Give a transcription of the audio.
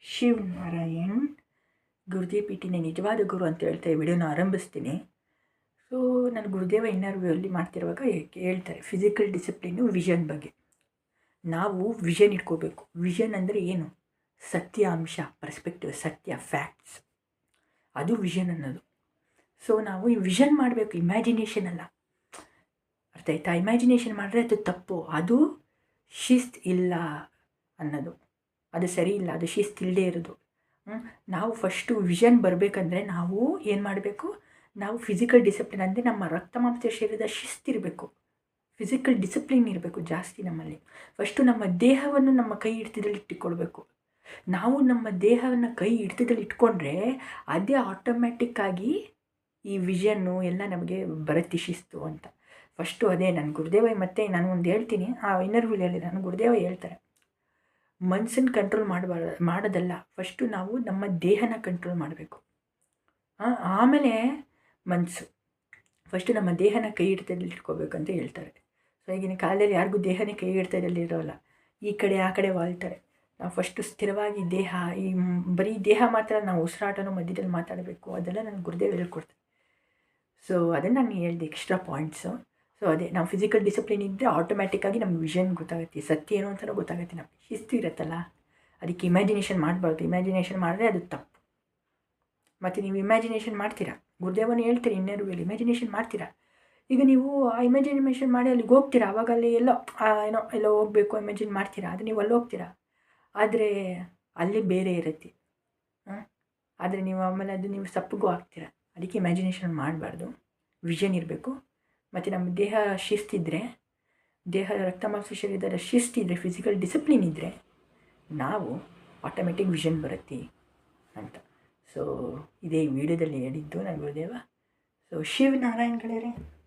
ಶಿವ್ ನಾರಾಯಣ್ ಗುರುದೇವ್ ಪೀಟಿನ ನಿಜವಾದ ಗುರು ಅಂತ ಹೇಳ್ತಾ ಈ ವಿಡಿಯೋನ ಆರಂಭಿಸ್ತೀನಿ. ಸೊ ನಾನು ಗುರುದೇವ ಅಲ್ಲಿ ಮಾಡ್ತಿರುವಾಗ ಹೇಳ್ತಾರೆ ಫಿಸಿಕಲ್ ಡಿಸಿಪ್ಲಿನು ವಿಷನ್ ಬಗ್ಗೆ. ನಾವು ವಿಷನ್ ಇಟ್ಕೋಬೇಕು. ವಿಷನ್ ಅಂದರೆ ಏನು? ಸತ್ಯ ಅಂಶ ಪರ್ಸ್ಪೆಕ್ಟಿವ್ ಸತ್ಯ ಫ್ಯಾಕ್ಟ್ಸ್ ಅದು ವಿಷನ್ ಅನ್ನೋದು. ಸೊ ನಾವು ಈ ವಿಷನ್ ಮಾಡಬೇಕು ಇಮ್ಯಾಜಿನೇಷನ್ ಅಲ್ಲ. ಅರ್ಥ ಆಯ್ತಾ? ಇಮ್ಯಾಜಿನೇಷನ್ ಮಾಡಿದ್ರೆ ಅದು ತಪ್ಪು. ಅದು ಶಿಸ್ತ್ ಇಲ್ಲ ಅನ್ನೋದು. ಅದು ಸರಿ ಇಲ್ಲ, ಅದು ಶಿಸ್ತು ಇಲ್ಲದೆ ಇರೋದು. ನಾವು ಫಸ್ಟು ವಿಷನ್ ಬರಬೇಕಂದ್ರೆ ನಾವು ಏನು ಮಾಡಬೇಕು? ನಾವು ಫಿಸಿಕಲ್ ಡಿಸಿಪ್ಲಿನ್ ಅಂದರೆ ನಮ್ಮ ರಕ್ತ ಮಾಂಸ ಶರೀರದ ಶಿಸ್ತಿರಬೇಕು ಫಿಸಿಕಲ್ ಡಿಸಿಪ್ಲಿನ್ ಇರಬೇಕು ಜಾಸ್ತಿ ನಮ್ಮಲ್ಲಿ. ಫಸ್ಟು ನಮ್ಮ ದೇಹವನ್ನು ನಮ್ಮ ಕೈ ಹಿಡಿತದಲ್ಲಿ ಇಟ್ಟುಕೊಳ್ಬೇಕು. ನಾವು ನಮ್ಮ ದೇಹವನ್ನು ಕೈ ಹಿಡಿತದಲ್ಲಿ ಇಟ್ಕೊಂಡ್ರೆ ಅದೇ ಆಟೋಮ್ಯಾಟಿಕ್ಕಾಗಿ ಈ ವಿಷನ್ನು ಎಲ್ಲ ನಮಗೆ ಬರುತ್ತೆ ಶಿಸ್ತು ಅಂತ. ಫಸ್ಟು ಅದೇ, ನಾನು ಗುರುದೇವ ಮತ್ತೆ ನಾನು ಒಂದು ಹೇಳ್ತೀನಿ. ಆ ಇನ್ನರ್ವ್ಯೂಲಲ್ಲಿ ನಾನು ಗುರುದೇವ ಹೇಳ್ತಾರೆ. ಮನ್ಸನ್ನು ಕಂಟ್ರೋಲ್ ಮಾಡಬಾರ, ಮಾಡೋದಲ್ಲ. ಫಸ್ಟು ನಾವು ನಮ್ಮ ದೇಹನ ಕಂಟ್ರೋಲ್ ಮಾಡಬೇಕು. ಆಮೇಲೆ ಮನಸ್ಸು ಫಸ್ಟು ನಮ್ಮ ದೇಹನ ಕೈ ಹಿಡಿತದಲ್ಲಿ ಇಟ್ಕೋಬೇಕು ಅಂತ ಹೇಳ್ತಾರೆ. ಸೊ ಈಗಿನ ಕಾಲದಲ್ಲಿ ಯಾರಿಗೂ ದೇಹನೇ ಕೈ ಹಿಡಿತದಲ್ಲಿ ಇರೋಲ್ಲ. ಈ ಕಡೆ, ಆ ಕಡೆ ವಾಲ್ತಾರೆ. ನಾವು ಫಸ್ಟು ಸ್ಥಿರವಾಗಿ ದೇಹ, ಈ ಬರೀ ದೇಹ ಮಾತ್ರ ನಾವು ಉಸಿರಾಟನೂ ಮಧ್ಯದಲ್ಲಿ ಮಾತಾಡಬೇಕು. ಅದೆಲ್ಲ ನನಗೆ ಗುರುದೇವ್ ಹೇಳ್ಕೊಡ್ತಾರೆ. ಸೊ ಅದನ್ನು ನಾನು ಹೇಳಿದೆ ಎಕ್ಸ್ಟ್ರಾ ಪಾಯಿಂಟ್ಸು ಸೊ ಅದೇ ನಾವು ಫಿಸಿಕಲ್ ಡಿಸಿಪ್ಲಿನ್ ಇದ್ದರೆ ಆಟೋಮ್ಯಾಟಿಕ್ಕಾಗಿ ನಮ್ಮ ವಿಷನ್ ಗೊತ್ತಾಗುತ್ತೆ, ಸತ್ಯ ಏನು ಅಂತಲೂ ಗೊತ್ತಾಗುತ್ತೆ ನಮಗೆ. ಶಿಸ್ತು ಇರುತ್ತಲ್ಲ? ಅದಕ್ಕೆ ಇಮ್ಯಾಜಿನೇಷನ್ ಮಾಡಬಾರ್ದು. ಇಮ್ಯಾಜಿನೇಷನ್ ಮಾಡಿದ್ರೆ ಅದು ತಪ್ಪು. ಮತ್ತು ನೀವು ಇಮ್ಯಾಜಿನೇಷನ್ ಮಾಡ್ತೀರಾ? ಗುರುದೇವನು ಹೇಳ್ತೀರಿ ಹೇಳಿ ಇಮ್ಯಾಜಿನೇಷನ್ ಮಾಡ್ತೀರಾ? ಈಗ ನೀವು ಆ ಇಮ್ಯಾಜಿನೇಷನ್ ಮಾಡಿ ಅಲ್ಲಿಗೆ ಹೋಗ್ತೀರಾ? ಅವಾಗ ಅಲ್ಲಿ ಎಲ್ಲೋ ಏನೋ, ಎಲ್ಲೋ ಹೋಗಬೇಕು ಇಮ್ಯಾಜಿನ್ ಮಾಡ್ತೀರಾ? ಅದು ನೀವು ಅಲ್ಲಿ ಹೋಗ್ತೀರಾ? ಆದರೆ ಅಲ್ಲಿ ಬೇರೆ ಇರುತ್ತೆ. ಆದರೆ ನೀವು ಆಮೇಲೆ ಅದು ನೀವು ಸಪ್ಪಗೂ ಹಾಕ್ತೀರಾ? ಅದಕ್ಕೆ ಇಮ್ಯಾಜಿನೇಷನ್ ಮಾಡಬಾರ್ದು. ವಿಷನ್ ಇರಬೇಕು. ಮತ್ತು ನಮ್ಮ ದೇಹ ಶಿಸ್ತಿದ್ರೆ ದೇಹ ರಕ್ತ ಮಾಂಸ ಶರೀರದ ಶಿಸ್ತಿದ್ರೆ ಫಿಸಿಕಲ್ ಡಿಸಿಪ್ಲಿನ್ ಇದ್ದರೆ ನಾವು ಆಟೋಮೆಟಿಕ್ ವಿಷನ್ ಬರುತ್ತೆ ಅಂತ. ಸೊ ಇದೇ ವಿಡಿಯೋದಲ್ಲಿ ಹೇಳಿದ್ದು ನನ್ನ ಗುರುದೇವ. ಸೊ ಶಿವ ನಾರಾಯಣ್ ಗೆಳೆಯರೇ